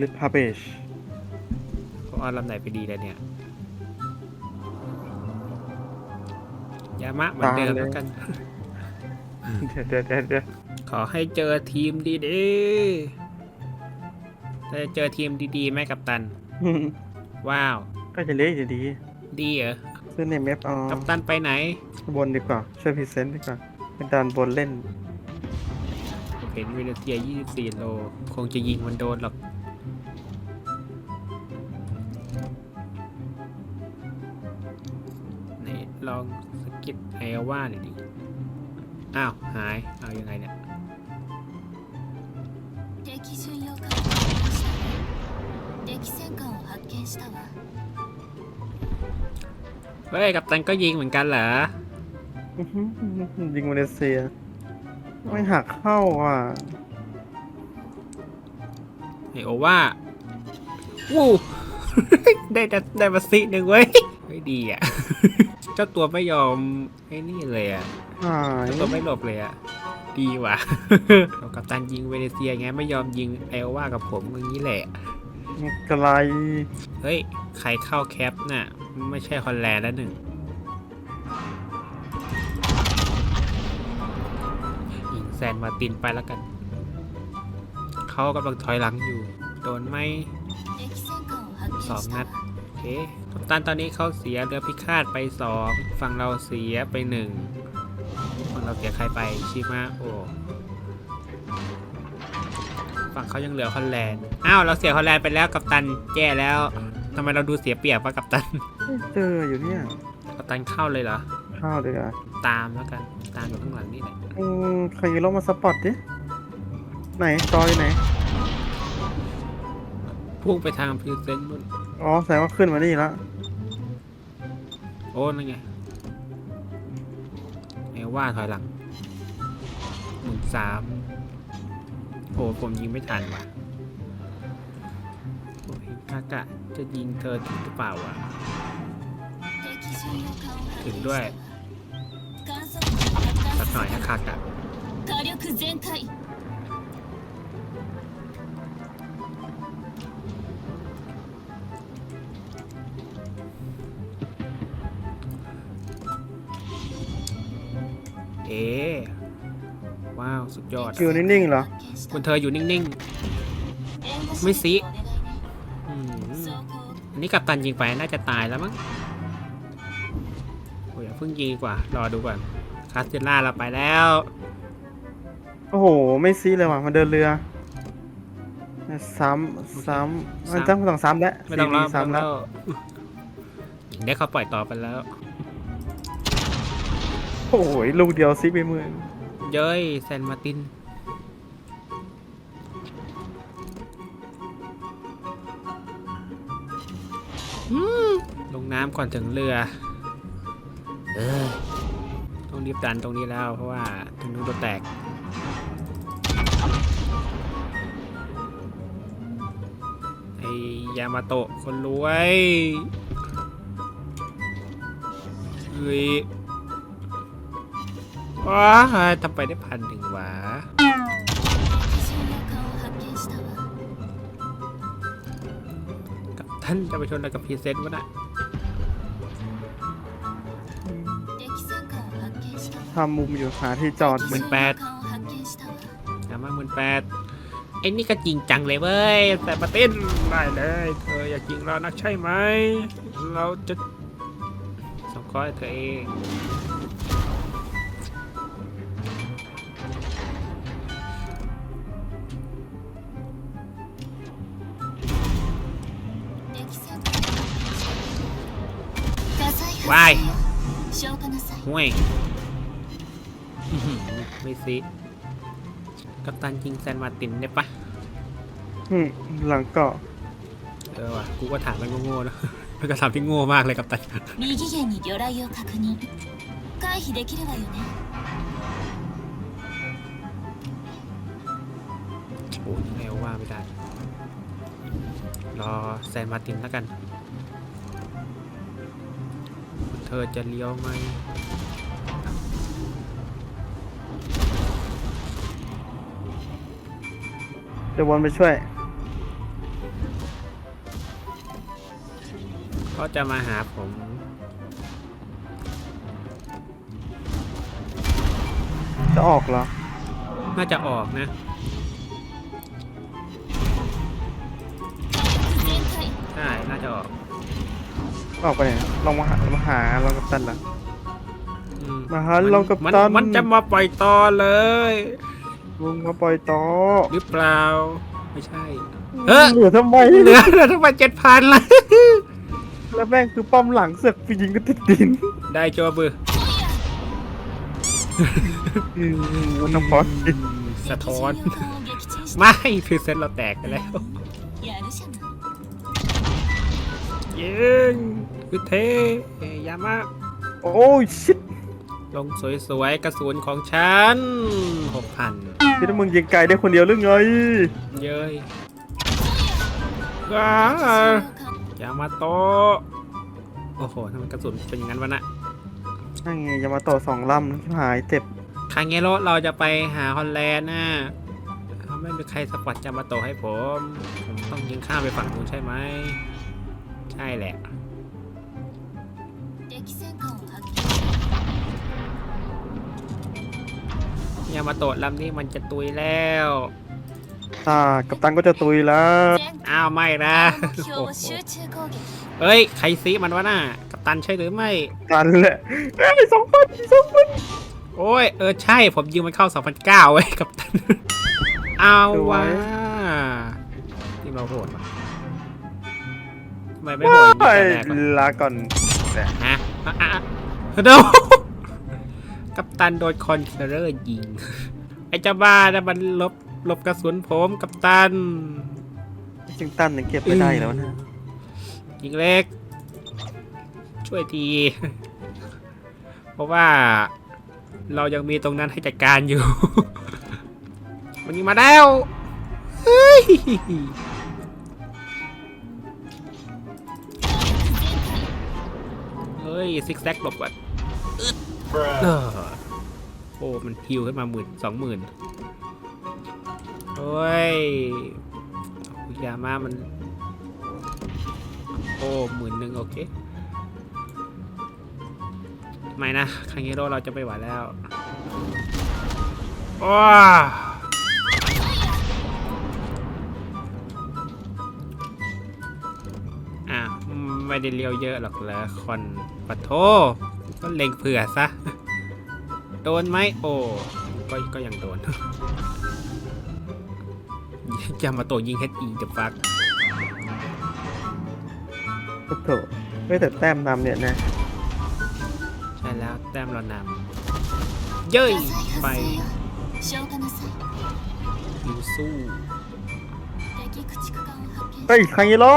ลิพาเบชเขาเอาลำไหนไปดีแล้วเนี่ย ยามะเหมือนเดิมแล้วกัน เดี๋ยวเดี๋ยวเดี๋ยวเดี๋ยวขอให้เจอทีมดีๆถ้าจะเจอทีมดีๆไหมกัปตันอืมว้าว ก็จะเละอยู่ดี ดีเหรอซื้อในเมฟเอากัปตันไปไหน บนดีกว่า ช่วยพรีเซนต์ดีกว่า เป็นดานบนเล่นผมเห็นเวเนเซีย 24 โล คงจะยิงมันโดนหรอก ลองสกิดไอว่าหน่อยดิ อ้าว หาย เอายังไงเนี่ย 敵巡洋艦を発見した敵戦艦を発見したわ เฮ้ย กัปตันก็ยิงเหมือนกันเหรอ อื้อหือยิงมาเลเซีย ไม่หักเข้าอ่ะ ไอโอว่าวู้ ได้ดัดได้มาสิหนึ่งเว้ย ไม่ดีอ่ะ เจ้าตัวไม่ยอมไอ้นี่เลยอะเจ้าตัวไม่หลบเลยอะ ดีว่ะ เอากับตันยิงเวเนเซียไงไม่ยอมยิงไอโอวากับผมอย่างนี้แหละ ไกลเฮ้ย ใครเข้าแคปน่ะ ไม่ใช่ฮอลแลนด์แล้วหนึ่งยิงแซนมาตินไปแล้วกัน เขากำลังถอยหลังอยู่ โดนไหม สองนัด โอเค กัปตันตอนนี้เขาเสียเรือพิฆาตไปสองฝั่งเราเสียไปหนึ่งฝั่งเราเสียใครไปชิมะโอฝั่งเขายังเหลือฮอลแลนด์ อ้าว เราเสียฮอลแลนด์ไปแล้วกัปตันแย่แล้วทำไมเราดูเสียเปรียบวะกัปตันๆเจออยู่เนี่ย กัปตันเข้าเลยเหรอ เข้าเลยอะตามแล้วกัน ตามอยู่ข้างหลังนี่แหละ อืมใครลงมาสปอตดิ ไหนจอยไหน พุ่งไปทางพิวเซนนู่น อ๋อแสดงว่าขึ้นมานี่แล้วโอ้นั่นไงเอว่าถอยหลังหนึ่งสามโหผมยิงไม่ทันว่ะโอ้ยคากะจะยิงเธอถึงหรือเปล่าวะถึงด้วยสักหน่อยนะคากะ สุดยอดอยู่นิ่งๆเหรอคุณเธออยู่นิ่งๆ ไม่ซีอันนี้กับตันยิงไปน่าจะตายแล้วมั้งโอ้ยเพิ่งยิงกว่า รอดูก่อนคาสเซล่าเราไปแล้ว โอ้โห ไม่ซีเลยว่ะ มันเดินเรือ ซ้ำซ้ำมันต้องต้องซ้ำแล้วไม่ต้องแซ้ำแล้วได้เขาปล่อยต่อไปแล้ว โอ้ยลูกเดียวซีไปมือ เย้ยแซนมาร์ติน ลงน้ำก่อนถึงเรือ เออ ต้องรีบดันตรงนี้แล้วเพราะว่าตรงนู้นตัวแตกไอยามาโตะคนรวยเฮ้ย ว้าทำไปได้พันหนึ่งวะกับท่านจะไปชนอะไรกับพีเซนวะน่ะทำมุมอยู่หาที่จอดมื่นแปดสามาหมื่นแปดไอ้นี่ก็จริงจังเลยเว้ย แต่มาเต้นได้เลย เธออยากจริงเรานักใช่ไหม เราจะสองค้อยเธอเอง 火災わい発生よ消火なさい ห่วยอื้อหือไม่สิกัปตันยิงแซนมาร์ตินได้ปะ อืมหลังเกาะ เออว่ะกูก็ถามมันโง่ๆนะ มันก็ถามที่โง่มากเลยกัปตัน 右舷に魚雷を確認回避できるわよね โอ้ยยังไงว่าไม่ได้ รอแซนมาร์ตินแล้วกัน ธอจะเลี้ยวไหมจะววนไปช่วย ก็จะมาหาผม จะออกเหรอ น่าจะออกนะใช่น่าจะออก ออกไปไหนลองมาหามาหาลองกับตันล่ะ อื มาหาเรากับ มัน ตัน มันจะมาปล่อยต่อเลย ลุงมาปล่อยต่อ หรือเปล่า ไม่ใช่ เอ้อ เหลือทำไม เหลือเหลือทั้งหมดเจ็ดพันละ แล้วแม่งคือป้อมหลังเสือกไปยิงก็ติดดิน ได้โจวบือ อืมมันต้องพอด สะท้อน 敵巡洋艦を撃沈し ไม่คือเซตเราแตกไปแล้ว やるじゃない ยิง คืเทยามะโอ้ยชิดลงสวยๆกระสุนของฉันหกพันที่มึงยิงไกลได้คนเดียวหรือไงเย้ยว้ายามาโตโอ้โหทำไมกระสุนเป็นอย่างนั้นวะน่ะนั่นไงยามาโตสองลำหายเจ็บทางเงโรเราจะไปหาฮอลแลนด์นะไม่มีใครสปอตยามาโตให้ผม ผมต้องยิงข้ามไปฝั่งนู้นใช่ไหม ใช่แหละ ยามาโตดลำนี้มันจะตุยแล้ว อ่า กัปตันก็จะตุยแล้ว อ้าวไม่นะโอ้เฮ้ย ใครซีมันวะน่ะกัปตันใช่หรือไม่ กันแหละไอ้สองคนสองคนโอ้ย เออใช่ผมยิงมันเข้า 2009เว้ยกัปตัน เอาวะที่เราโหดว่ะทำไมไม่โหดอย่าาก่อนลาก่อน ฮะอะอะเดี๋ยว กัปตันโดนคอนเคอร์เรอร์ยิง ไอ้เจ้าบ้านะมันลบลบกระสุนผมกัปตัน จึงตันยังเก็บไม่ได้แล้วนะยิงเล็ก ช่วยที เพราะว่าเรายังมีตรงนั้นให้จัดการอยู่ มันยิงมาแล้วเฮ้ยเฮ้ยซิกแซกหลบก่อนอึด เออโอ้มันฮิวขึ้นมาหมื่นสองหมื่นโอ้ยยามามัน โอ้หมื่นหนึ่งโอเค ไม่นะคังเฮโร่เราจะไม่ไหวแล้วว้าอะไม่ได้เลี้ยวเยอะหรอกเหรอคอนปะโท็เล็งเผื่อซะ โดนไหมโอ้ก็ก็ยังโดนจะมาโตยิงเฮดอีจะฟักโถไม่แต่แต้มนำเนี่ยนะ ใช่แล้วแต้มเรานำเย้ยไปยิงสู้ไฮ้ใครล้อ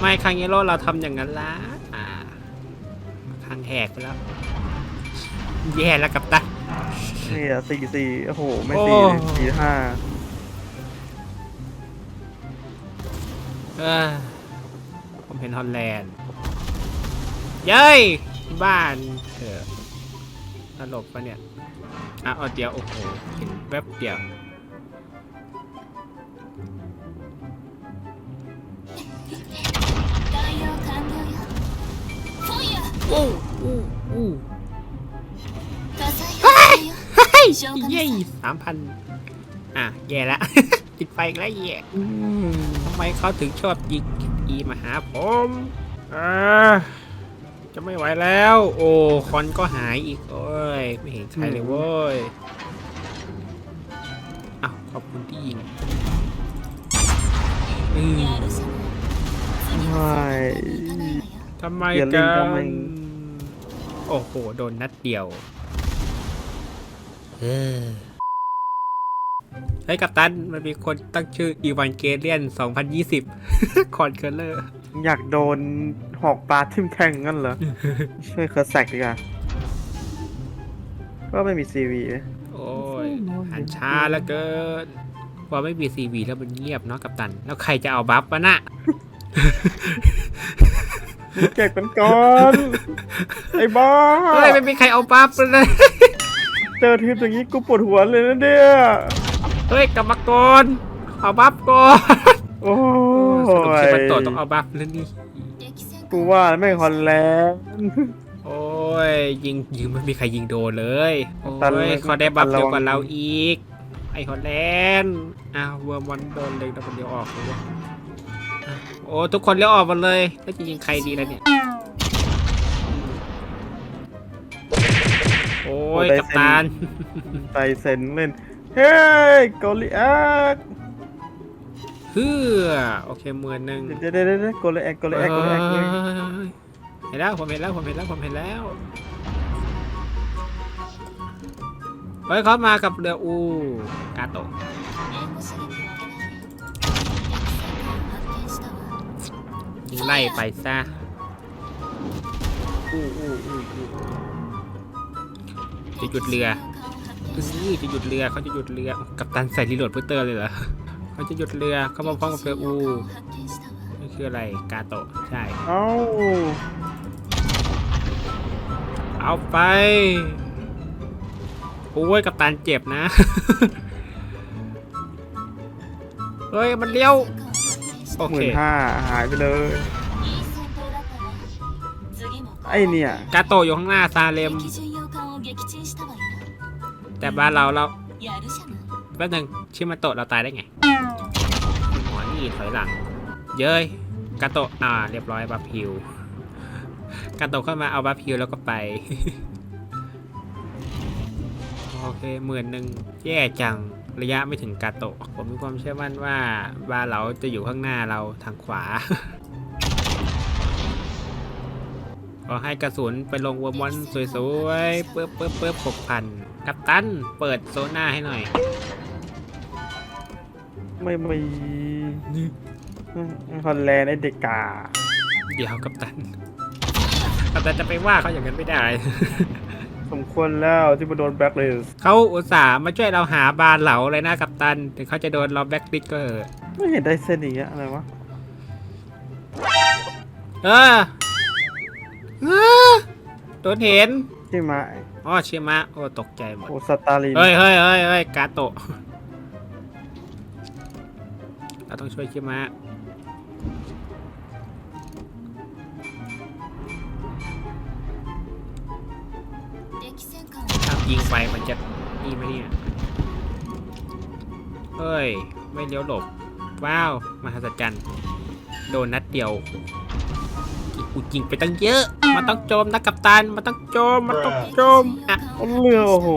ไม่คังเยโร่เราทำอย่างนั้นละอ่าคางแหกไปแล้ว แย่แล้วกับตันนี่อะสี่สี่โอ้โห ไม่โอ้สี่เลยสี่ห้าเออผมเห็นฮอลแลนด์ เย้ย บ้านเถอะตลกปะเนี่ย อะเอาเดียว โอ้โห เห็นแวบเดียว โอ้เย้ยเย้สามพันอะแย่ล้วติดไฟแล้วแย่ทำไมเขาถึงชอบยิงอีมาหาผมอ่าจะไม่ไหวแล้ว โอ้คอนก็หายอีกโอ้ยไม่เห็นใครเลยเว้ยอ้าวขอบคุณที่ยิงอืมทำไมกัน โอ้โห โดนนัดเดียวเฮ้ย กัปตัน มันมีคนตั้งชื่ออีวานเกเลียน 2020 คอนเคอร์เลอร์ อยากโดนหอกปลาทิ่มแทงงั้นเหรอ ช่วยเคอร์แซกดีกว่าก็ไม่มีซีวีโอ้ยหันช้าแล้วเกินพอไม่มีซีวีแล้วมันเงียบเนาะกัปตัน แล้วใครจะเอาบัฟวะน่ะ เก็บกันก่อนไอ้บ้าเฮ้ยไม่มีใครเอาปั๊บเลยเจอทีมอย่างนี้กูปวดหัวเลยนะเนี่ยเฮ้ยกรรมกรเอาบัฟก่อนโอ้สรุต้องเอาบัฟแล้นี่กูว่าไม่ฮอนแลนด์โอ้ยยิงยิงไม่มีใครยิงโดนเลยโอ้ยเขาได้บัฟเร็วกว่าเราอีก ไอ้ฮอนแลนด์อ้าวเวิร์มวันโดนเลยแล้วคนเดียวออกเลย โอ้ทุกคนเลี้ยวออกหมดเลยแล้วจะยิงใครดีล่ะเนี่ย โอ้ยกัปตัน ไตเซนเล่น เฮ้ยเกาหลีแอคเฮือโอเคหมื่นหนึ่งเดี๋ยวเดี๋ยวเดี๋ยวเกาหลีแอคเกาหลีแอคเกาหลีแอคเลยเห็นแล้วผมเห็นแล้วผมเห็นแล้วผมเห็นแล้วเฮ้ยเขามากับเรืออูกาโตะ ยิงไล่ไปซะจะหยุดเรือนี่จะหยุดเรือเขาจะหยุดเรือ กับตันใส่รีโหลดพุตเตอร์เลยเหรอเขาจะหยุดเรือเขามาพร้อมกับเรืออูนี่คืออะไรกาโตะใช่เอาเอาไปโอ้ยกับตันเจ็บนะเฮ้ยมันเลี้ยว โอหเคมื่นห้าหายไปเลย ไอเนี่ย กาโตอยู่ข้างหน้าซาเลม แต่บ้านเราเราแป๊บนึงชิมาโตเราตายได้ไงหัวนี่ถอยหลัง เย้ยกาโตอ่า เรียบร้อยบัฟฮิวกาโตะเข้ามาเอาบัฟฮิวแล้วก็ไป โอเคหมื่นหนึ่งแย่จัง ระยะไม่ถึงกาโตะ ผมมีความเชื่อมั่นว่าบาเราจะอยู่ข้างหน้าเราทางขวา ขอให้กระสุนไปลงวัวมอนสวยๆปึ๊บปึ๊บปึ๊บหกพันกัปตัน เปิดโซน่าให้หน่อย ไม่มีฮอลแลนด์ไอเด็กกา เดี๋ยวกัปตันกัปตันจะไปว่าเขาอย่างนั้นไม่ได้ สมควรแล้วที่มาโดนแบล็คลิสเขาอุตส่าห์มาช่วยเราหาบานเหลาเลยนะกัปตัน ถึงเขาจะโดนเราแบ็กลิสก็เถอะไม่เห็นได้เส้นอย่างเงี้ยอะไรวะเออเออโดนเห็นใช่ไหมอ๋อเชียมะโอ้ตกใจหมด โอสตาลินเฮ้ยเฮ้ยเฮ้ยเฮ้ยกาโตะเราต้องช่วยเชียมะ ถ้ายิงไปมันจะนี่ไมเนี่ยเฮ้ย ไม่เลี้ยวหลบ ว้าว มหัศจรรย์ โดนนัดเดียวกูยิงไปตั้งเยอะ มันต้องโจมนะกัปตัน มันต้องโจม มันต้องโจม อะเรือโอ้โห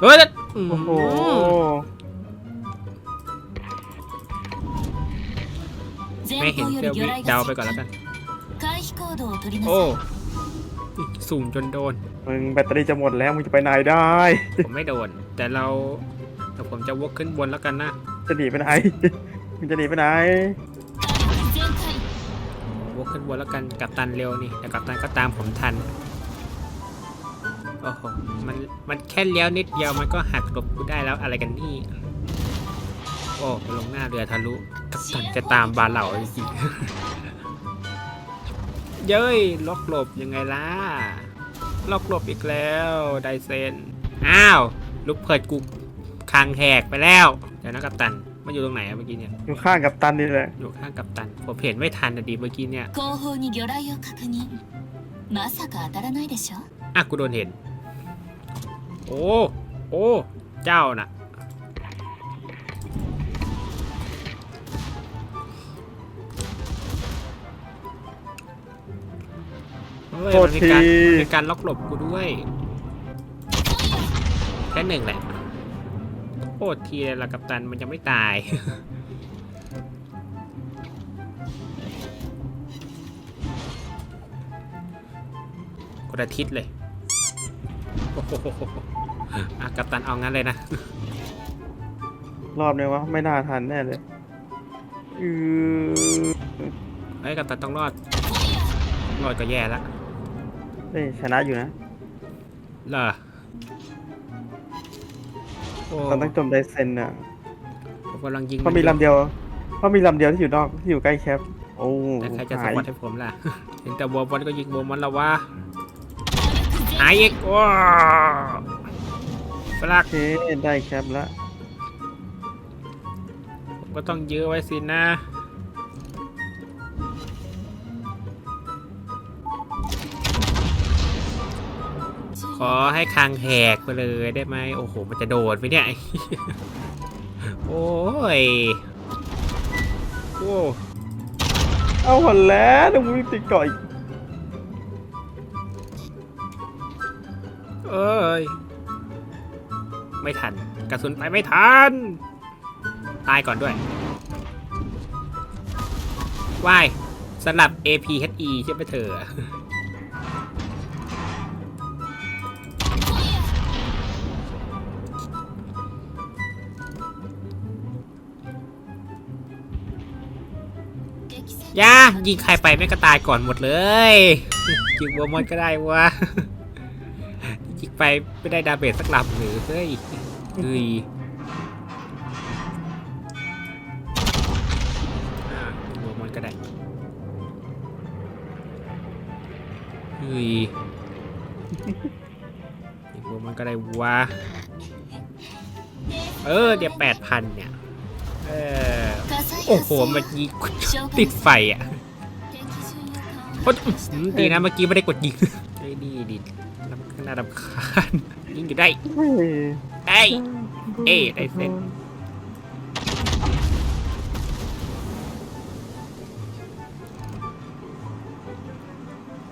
เฮ้ย โอ้โห ไม่เห็นเซอร์วิเดาไปก่อนแล้วกัน โอ้ สูงจนโดน มึงแบตเตอรี่จะหมดแล้วมึงจะไปไหนได้ ผมไม่โดน แต่เราแต่ผมจะวกขึ้นบนแล้วกันนะ จะหนีไปไหน มึงจะหนีไปไหน全開วกขึ้นบนแล้วกันกัปตันเร็วนี่แต่กัปตันก็ตามผมทันโอ้โหมันมันแค่เลี้ยวนิดเดียวมันก็หักหลบกูได้แล้วอะไรกันนี่ โอ้ไปลงหน้าเรือทะลุ กัปตันจะตามบาเหล่าจริงๆ เย้ยล็อกหลบยังไงล่ะ ล็อกหลบอีกแล้วไดเซน อ้าว ลูกเพิดกูคางแหกไปแล้ว เดี๋ยวนะกัปตันมันอยู่ตรงไหนอะเมื่อกี้เนี่ย อยู่ข้างกับตันนี่แหละ อยู่ข้างกัปตัน ผมเห็นไม่ทันอะดีเมื่อกี้เนี่ย 後方に魚雷を確認まさか当たらないでしょ อ่ะกูโดนเห็น โอ้ โอ้ เจ้าน่ะ เฮ้ยโทษมันมีทีการมีการล็อกหลบกูด้วย แค่หนึ่งแหละโทษทีเลยละกัปตันมันยังไม่ตายกดอาทิตย์เลยโอ้โหอะกัปตันเอางั้นเลยนะ รอบนี้วะไม่น่าทันแน่เลยอือเฮ้ยกัปตันต้องรอด รอดก็แย่ละ เอ้ยชนะอยู่นะเหรอโอ้ตอนต้องจมไดเซนอะผมกำลังยิงเพราะมีลำเดียวเพราะมีลำเดียวที่อยู่นอกที่อยู่ใกล้แคปโอ้แต่ใครจะสหายปอร์ตให้ผมล่ะ เห็นแต่วัวบอลก็ยิงวัวมันแล้ววะหายอีกว้าฟลักโอเคได้แคปแล้วก็ต้องยื้อไว้สินะ ขอให้คางแหกไปเลยได้ไหมโอ้โห มันจะโดดไปเนี่ย โอ้ย โอ้เอาหันแล้วเดี๋ยวมึงติดเก่อยเอ้ย ไม่ทัน กระสุนไปไม่ทัน ตายก่อนด้วยว่ายสลับ APHE ใช่ไหมเธอ ย่ายิงใครไปไม่ก็ตายก่อนหมดเลยยิงวัวมอนก็ได้วะยิงไปไม่ได้ดาเบจสักลำหรือเฮ้ยเฮ้ยอ่ายิงวัวมอนก็ได้เฮ้ยวัวมอนก็ได้วะเออเดี๋ยวแปดพันเนี่ยเออ โอ้โหเมื่อกี้ติดไฟอะโคตรดีนะเมื่อกี้ไม่ได้กดยิงได้นี่ดิลำน่าลำคานยิงอยู่ได้ได้เอ้ได้เซ็น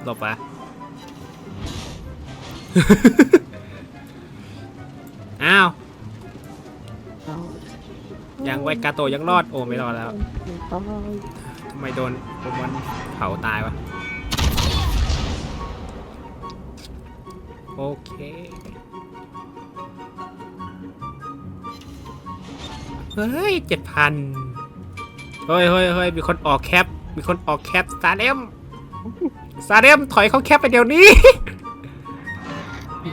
หลบปะอ้าว ยังไวกาโตยังรอดโอ้ไม่รอดแล้วตายทำไมโดนโปรมอนเผาตายวะโอเคเฮ้ยเจ็ดพันเฮ้ยเฮ้ยเฮ้ยมีคนออกแคป มีคนออกแคปซาเลมซาเลมถอยเข้าแคปไปเดี๋ยวนี้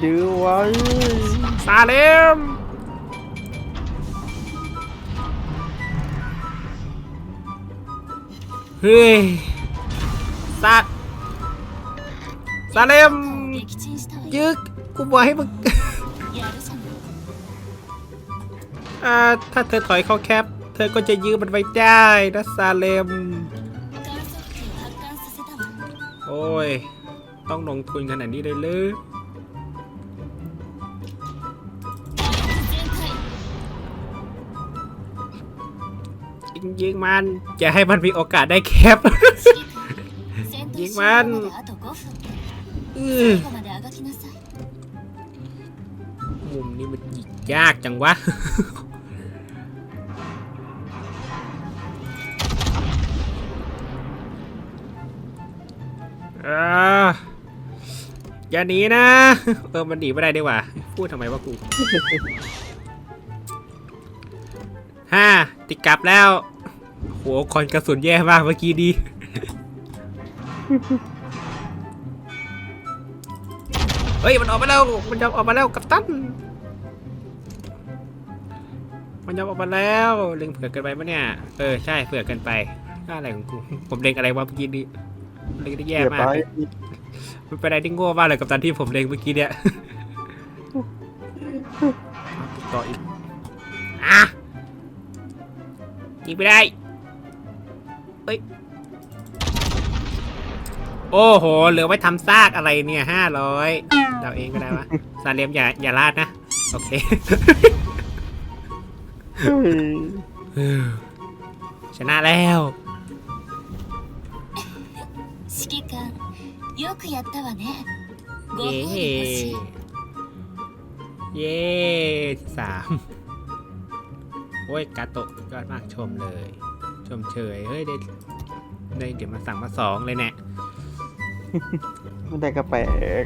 ดื้อไว้ซาเลม เฮ้ยสัตว์ซาเลมยึกกูบอกให้มึงาถ้าเธอถอยเข้าแคป เธอก็จะยื้อมันไว้ได้นะซาเลม โอ้ย ต้องลงทุนขนาดนี้เลยหรือ ยิงมันจะให้มันมีโอกาสได้แคบยิงมันมุมนี้มันยิงยากจังวะ อย่าหนีนะ เออ มันหนีไม่ได้ดีกว่า พูดทำไมวะกู ห้าติดกลับแล้ว โหคอนกระสุนแย่มากเมื่อกี้ดี เฮ้ยมันออกมาแล้ว มันยอมออกมาแล้วกับตัน มันยอมออกมาแล้วเล็งเผื่อเกินไปปะเนี่ย เออใช่เผื่อเกินไปอะไรของกูผมเล็งอะไรวะเมื่อกี้นี้เล็งได้แย่เดี๋ยวมาไปกมันเป็นอะไรที่โง่มากเลยกับตอนที่ผมเล็งเมื่อกี้เนี่ยต่ออีก อะยิงไม่ได้ เฮ้ย โอ้โห เหลือไว้ทำซากอะไรเนี่ยห้าร้อยเราเองก็ได้วะ ซาเลียมอย่าอย่าลาดนะ โอเค เฮ้ย ชนะแล้ว 指揮官よくやったわねご เย้ 褒美欲しい เย้ที่สามโอ้ย กาโตะยอดมากชมเลย ชมเชยเฮ้ยได้ได้เดี๋ยวมาสั่งมาสองเลยเนะ่ไม่ได้กระแปลก